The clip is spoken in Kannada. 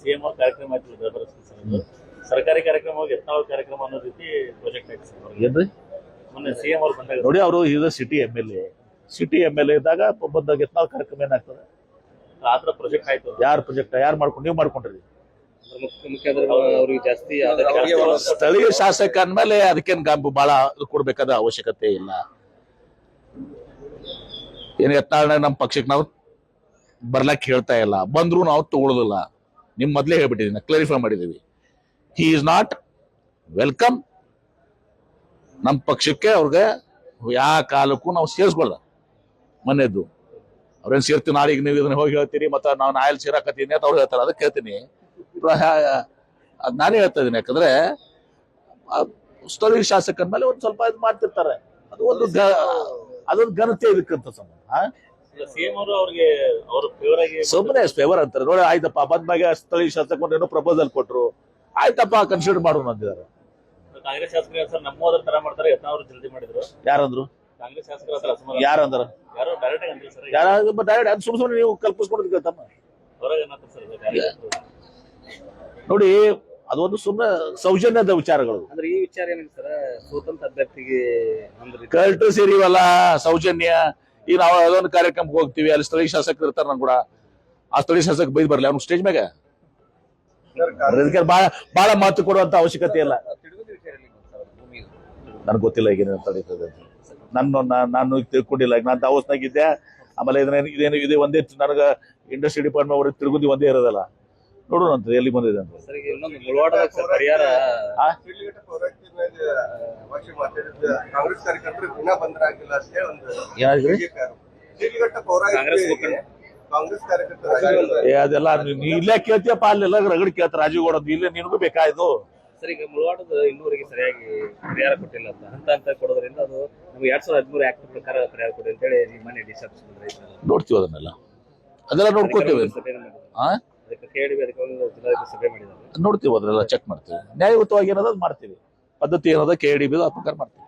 ಸಿಎಂ ಅವ್ರ ಕಾರ್ಯಕ್ರಮ ಆಯ್ತು ಸರ್ ಸರ್ಕಾರಿ ಕಾರ್ಯಕ್ರಮ ಹೋಗಿ ಯತ್ನಾಳ್ ಕಾರ್ಯಕ್ರಮ ಅನ್ನೋ ರೀತಿ ಪ್ರಾಜೆಕ್ಟ್ ಆಯ್ತು ಸರ್ ಏನ್ರಿ? ಮೊನ್ನೆ ಸಿಎಂ ಅವ್ರು ಬಂದಾಗ ನೋಡಿ ಅವರು ಇದು city M L A city M L A ಇದ್ದಾಗ ಬಂದಾಗ ಎತ್ನಾಳ್ ಕಾರ್ಯಕ್ರಮ ಏನಾಗ್ತದೆ? ಆತರ ಪ್ರಾಜೆಕ್ಟ್ ಆಯ್ತು. ಯಾರ್ ಪ್ರಾಜೆಕ್ಟ್ ಯಾರು ಮಾಡ್ಕೊಂಡು ನೀವು ಮಾಡ್ಕೊಂಡ್ರಿ. ಜಾಸ್ತಿ ಸ್ಥಳೀಯ ಶಾಸಕ ಅಂದ್ಮೇಲೆ ಅದಕ್ಕೇನು ಗಾಂಬು ಬಹಳ ಕೊಡ್ಬೇಕಾದ ಅವಶ್ಯಕತೆ ಇಲ್ಲ. ಏನು ಎತ್ತಾಳ ನಮ್ಮ ಪಕ್ಷಕ್ಕೆ ನಾವು ಬರ್ಲಕ್ಕೆ ಹೇಳ್ತಾ ಇಲ್ಲ. ಬಂದ್ರು ನಾವು ತಗೊಳ್ಳೋದಿಲ್ಲ ನಿಮ್ ಮೊದಲೇ ಹೇಳ್ಬಿಟ್ಟಿದ್ದೀನಿ ಕ್ಲಾರಿಫೈ ಮಾಡಿದೀವಿ. ಹಿ ಇಸ್ ನಾಟ್ ವೆಲ್ಕಮ್ ನಮ್ಮ ಪಕ್ಷಕ್ಕೆ ಅವ್ರಿಗೆ ಯಾವ ಕಾಲಕ್ಕೂ ನಾವು ಸೇರಿಸ್ಕೊಳ್ಳ ಮನೆಯದ್ದು ಅವ್ರೇನು ಸೇರ್ತೀವಿ ನಾಳೆಗೆ ನೀವು ಇದನ್ನ ಹೋಗಿ ಹೇಳ್ತೀರಿ, ಮತ್ತೆ ನಾವು ನಾಯಲ್ಲಿ ಸೇರಾಕತ್ತೀನಿ ಅಂತ ಅವ್ರು ಹೇಳ್ತಾರೆ, ಅದಕ್ಕೆ ಹೇಳ್ತೀನಿ. ಅದು ನಾನೇ ಹೇಳ್ತಾ ಇದೀನಿ, ಯಾಕಂದ್ರೆ ಸ್ಥಳೀಯ ಶಾಸಕರ ಮೇಲೆ ಒಂದ್ ಸ್ವಲ್ಪ ಇದು ಮಾಡ್ತಿರ್ತಾರೆ. ಅದು ಒಂದು ಅದೊಂದು ಘನತೆ ಇದಕ್ಕಂತ ಸಂಬಂಧ ಸುಮ್ಮನೆ ಫೇವರ್ ಅಂತಾರೆ. ನೋಡಿ ಆಯ್ತಪ್ಪ ಬಂದ್ಮ್ಯಾಗ ಸ್ಥಳೀಯ ಶಾಸಕರು ಏನೋ ಪ್ರಪೋಸಲ್ ಕೊಟ್ರು. ಆಯ್ತಪ್ಪ ಕನ್ಸಿಡರ್ ಮಾಡೋಣ ಅಂದಿದ್ದಾರೆ. ಕಾಂಗ್ರೆಸ್ ಶಾಸಕರು ಸರ್ ನಮ್ಮೋದ್ರ ತರ ಮಾಡ್ತಾರೆ ಜಲ್ದಿ ಮಾಡಿದ್ರು. ಯಾರಂದ್ರು? ಕಾಂಗ್ರೆಸ್ ಶಾಸಕರ ಹತ್ರ ಅಸಮಾಧಾನ. ಯಾರಂದ್ರ? ಯಾರೋ ಡೈರೆಕ್ಟ್ ಯಾರ ಡೈರೆಕ್ಟ್ ಅದು ಸುಮ್ ಸುಮ್ಮನೆ ನೀವು. ನೋಡಿ ಅದೊಂದು ಸುಮ್ಮನೆ ಸೌಜನ್ಯದ ವಿಚಾರಗಳು. ಅಂದ್ರೆ ಈ ವಿಚಾರ ಸರ್ ಸ್ವತಂತ್ರ ಅಭ್ಯರ್ಥಿಗೆ ಕರೆಕ್ಟ್ ಸೇರಿವಲ್ಲ ಸೌಜನ್ಯ. ಈಗ ನಾವು ಅದೊಂದು ಕಾರ್ಯಕ್ರಮಕ್ಕೆ ಹೋಗ್ತೀವಿ ಅಲ್ಲಿ ಸ್ಥಳೀಯ ಶಾಸಕರು ಇರ್ತಾರೆ ನನ್ ಕೂಡ. ಆ ಸ್ಥಳೀಯ ಶಾಸಕ ಬೈದ್ ಬರ್ಲಿ ಅವ್ನು ಸ್ಟೇಜ್ ಮ್ಯಾಗ. ಅದಕ್ಕೆ ಬಹಳ ಬಹಳ ಮಾತು ಕೊಡುವಂತ ಅವಶ್ಯಕತೆ ಇಲ್ಲ. ನನ್ಗೆ ಗೊತ್ತಿಲ್ಲ ಈಗ ತಡೀತದೆ ನನ್ನ ನಾನು ತಿಳ್ಕೊಂಡಿಲ್ಲ. ಈಗ ನಾನು ದಾವಸ್ನಾಗಿದ್ದೆ ಆಮೇಲೆ ಇದನ್ನ ಇದೇನು ಇದೆ ಒಂದೇ ನನಗೆ ಇಂಡಸ್ಟ್ರಿ ಡಿಪಾರ್ಟ್ಮೆಂಟ್ ಅವ್ರಿಗೆ ತಿರುಗುದಿ ಒಂದೇ ಇರೋದಲ್ಲ. ನೋಡೋಣ ಅಂತ. ಎಲ್ಲಿ ಬಂದಿದೆ ಅಂತ ಸರ್ ಈಗ ಇನ್ನೊಂದು ಮುಳವಾಡದಾಗ ಸರ್ ಪರಿಹಾರ ಸಿಡ್ಲಿಘಟ್ಟ ಪೌರಾಯುಕ್ತಿ ಮೇಲೆ ಕಾಂಗ್ರೆಸ್ ಕಾರ್ಯಕರ್ತರು ಗುಣ ಬಂದರಾಗಿಲ್ಲ ಅಷ್ಟೇ ಒಂದು ಏನಾದ್ರಿ ಸಿಡ್ಲಿಘಟ್ಟ ಕಾಂಗ್ರೆಸ್ ಕಾಂಗ್ರೆಸ್ ಕಾರ್ಯಕರ್ತರು ಏ ಅದೆಲ್ಲ ನೀ- ಇಲ್ಲೇ ಕೇಳ್ತೀಯಪ್ಪ ಅಲ್ಲೆಲ್ಲ ರಗಡ್ ಕೇಳ್ತಾರೆ ರಾಜೀವ್ ಗೌಡ ಅಂತ. ಇಲ್ಲೇ ನಿನಗೂ ಬೇಕಾಯ್ತು ಸರ್ ಈಗ ಮುಳವಾಡದ ಇನ್ನೂವರೆಗೆ ಸರಿಯಾಗಿ ಪರಿಹಾರ ಕೊಟ್ಟಿಲ್ಲ ಅಂತ. ಹಂತ ಹಂತ ಕೊಡೋದ್ರಿಂದ ಅದು ನಮ್ಗೆ ಎರಡ್ ಸಾವಿರದ ಹದಿಮೂರು ಆಕ್ಟ್ ಪ್ರಕಾರ ಪರಿಹಾರ ಕೊಡಿ ಅಂತ ಹೇಳಿ ನಿಮ್ಮ ಮನೆ ಡಿಸ್ಟರ್ಬ್ಸ್ ನೋಡ್ತೀವಿ ಅದನ್ನೆಲ್ಲ. ಅದೆಲ್ಲ ನೋಡ್ಕೋತೀವಿ ಕೇಳಿ ಅದಕ್ಕೆ ಜಿಲ್ಲಾಧಿಕಾರಿ ಸಭೆ ಮಾಡಿದ್ದಾರೆ. ನೋಡ್ತೀವಿ ಅದನ್ನೆಲ್ಲ ಚೆಕ್ ಮಾಡ್ತೀವಿ. ನ್ಯಾಯಯುತವಾಗಿ ಏನಾದ್ರು ಮಾಡ್ತೀವಿ. ಪದ್ಧತಿ ಏನದ ಕೆ ಡಿ ಬಿದು ಅಪಕಾರ ಮಾಡ್ತೀವಿ